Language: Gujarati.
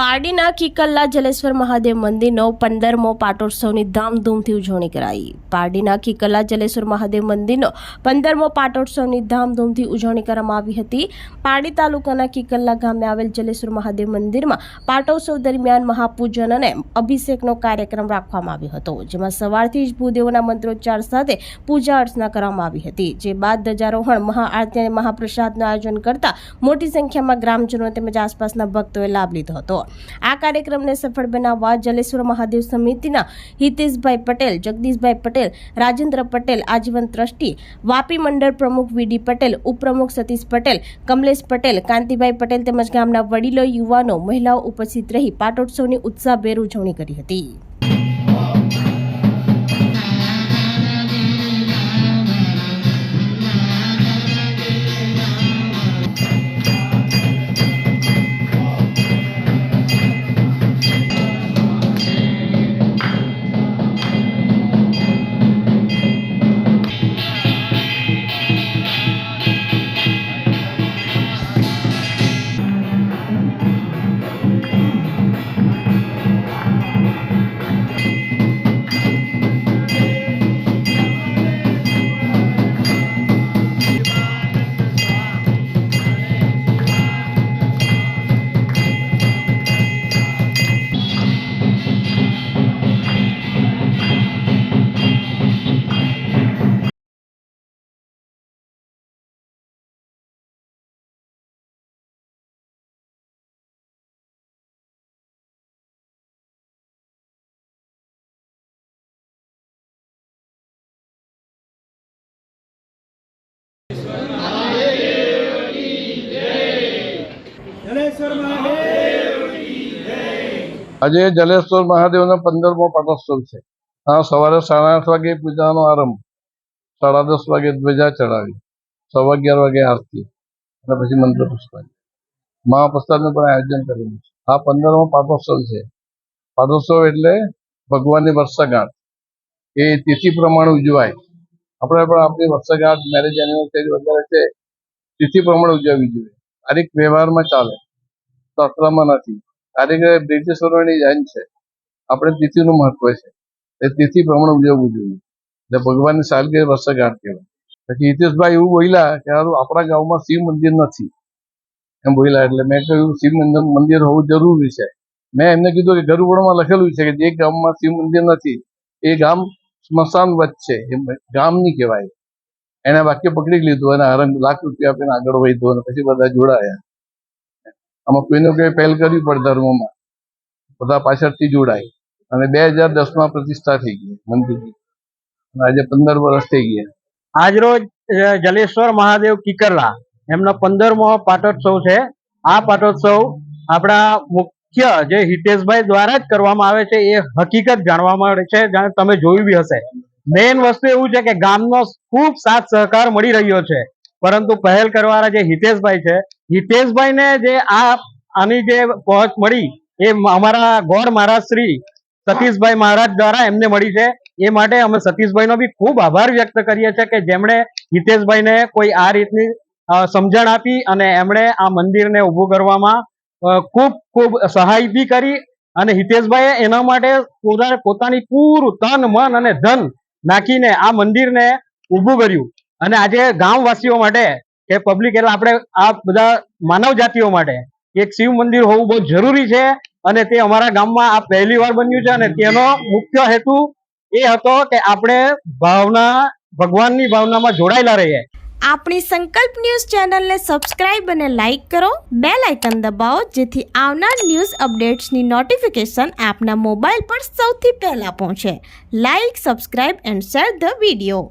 પારડીના કિકલ્લા જલેશ્વર મહાદેવ મંદિરનો પંદરમો પાટોત્સવની ધામધૂમથી ઉજવણી કરાઈ. પારડીના કિકલ્લા જલેશ્વર મહાદેવ મંદિરનો પંદરમો પાટોત્સવની ધામધૂમથી ઉજવણી કરવામાં આવી હતી. પારડી તાલુકાના કિકલ્લા ગામે આવેલ જલેશ્વર મહાદેવ મંદિરમાં પાટોત્સવ દરમિયાન મહાપૂજન અને અભિષેકનો કાર્યક્રમ રાખવામાં આવ્યો હતો, જેમાં સવારથી જ ભૂદેવોના મંત્રોચ્ચાર સાથે પૂજા અર્ચના કરવામાં આવી હતી. જે બાદ ધ્વજારોહણ, મહાઆરતી અને મહાપ્રસાદનું આયોજન કરતા મોટી સંખ્યામાં ગ્રામજનો તેમજ આસપાસના ભક્તોએ લાભ લીધો હતો. આ કાર્યક્રમને સફળ બનાવવા જલેશ્વર મહાદેવ સમિતિના હિતેશભાઈ પટેલ, જગદીશભાઈ પટેલ, રાજેન્દ્ર પટેલ, આજીવન ટ્રસ્ટી, વાપી મંડળ પ્રમુખ વીડી પટેલ, ઉપપ્રમુખ સતીશ પટેલ, કમલેશ પટેલ, કાંતિભાઈ પટેલ તેમજ ગામના વડીલો, યુવાનો, મહિલાઓ ઉપસ્થિત રહી પાટોત્સવની ઉત્સાહભેર ઉજવણી કરી હતી. આજે જલેશ્વર મહાદેવનો પંદરમો પાટોત્સવ છે. આ સવારે સાડા આઠ વાગે પૂજાનો આરંભ. સાડા દસ વાગે ધ્વજા ચડાવી. સવા અગિયાર વાગે આરતી. અને પછી મંત્ર પુષ્પાંજલિ. મહાપ્રસાદનું પણ આયોજન કરેલું છે. આ પંદરમો પાટોત્સવ છે. પાટોત્સવ એટલે ભગવાનની વર્ષગાંઠ. એ તિથિ પ્રમાણે ઉજવાય. આપણે પણ આપણી વર્ષગાંઠ મેરેજ એનિવર્સરી વગેરે છે. તિથિ પ્રમાણે ઉજવવી જોઈએ. તારીખ વ્યવહારમાં ચાલે. શાસ્ત્રમાં નથી. તારીખ એ બ્રિટિશરોની છે. આપણે તિથિનું મહત્વ છે. એ તિથિ પ્રમાણે ઉજવવું જોઈએ. એટલે ભગવાનની સાલગીરી વર્ષગાંઠ કહેવાય. પછી હિતેશભાઈ એવું બોલ્યા કે આપણા ગામમાં શિવ મંદિર નથી. એમ બોલ્યા એટલે મેં કહ્યું, શિવ મંદિર મંદિર હોવું જરૂરી છે. મેં એમને કીધું કે ગરુડમાં લખેલું છે કે જે ગામમાં શિવ મંદિર નથી, એ ગામ સ્મશાન વચ્ચે એ ગામ નહીં કહેવાય. એને વાક્ય પકડી લીધું અને હરંગ લાખ રૂપિયા આપીને આગળ વધ્યો અને પછી બધા જોડાયા. આમાં કોઈને કોઈ પહેલ કરવી પડે ધર્મમાં. બધા પાછળથી જોડાય. અને બે હજાર દસમાં પ્રતિષ્ઠા થઈ ગઈ મંદિરની. આજે પંદર વર્ષ થઈ ગયા. આજરોજ જલેશ્વર મહાદેવ કિકરલા. એમનો પંદરમો પાટોત્સવ છે. આ પાટોત્સવ આપણા મુખ્ય જે હિતેશભાઈ દ્વારા જ કરવામાં આવે છે, એ હકીકત જાણવા મળે છે, જાણે તમે જોયું બી હશે. મેઇન વસ્તુ એવું છે કે ગામનો ખૂબ સાથ સહકાર મળી રહ્યો છે. પરંતુ પહેલ કરવાના જે હિતેશભાઈ છે હિતેશભાઈને જે આ આની જે પહોંચ મળી, એ અમારા ગોળ મહારાજ શ્રી સતીશભાઈ મહારાજ દ્વારા એમને મળી છે. એ માટે અમે સતીશભાઈનો બી ખૂબ આભાર વ્યક્ત કરીએ છીએ કે જેમણે હિતેશભાઈને કોઈ આ રીતની સમજણ આપી અને એમણે આ મંદિરને ઊભું કરવામાં ખૂબ ખૂબ સહાય બી કરી અને હિતેશભાઈએ એના માટે પોતા- પોતાની પૂરું તન, મન અને ધન નાખીને આ મંદિરને ઊભું કર્યું. અને આજે ગામવાસીઓ માટે કે પબ્લિક એટલે આપણે આ બધા માનવ જાતિઓ માટે એક શિવ મંદિર હોવું બહુ જરૂરી છે અને તે અમારા ગામમાં આ પહેલી વાર બન્યું છે અને તેનો મુખ્ય હેતુ એ હતો કે આપણે ભાવના, ભગવાનની ભાવનામાં જોડાયેલા રહીએ. આપણી સંકલ્પ ન્યૂઝ ચેનલને સબસ્ક્રાઇબ અને લાઇક કરો બે લાઇકન દબાવો, જેથી આવનાર ન્યૂઝ અપડેટ્સની નોટિફિકેશન આપના મોબાઈલ પર સૌથી પહેલા પહોંચે. Like, subscribe and share the video.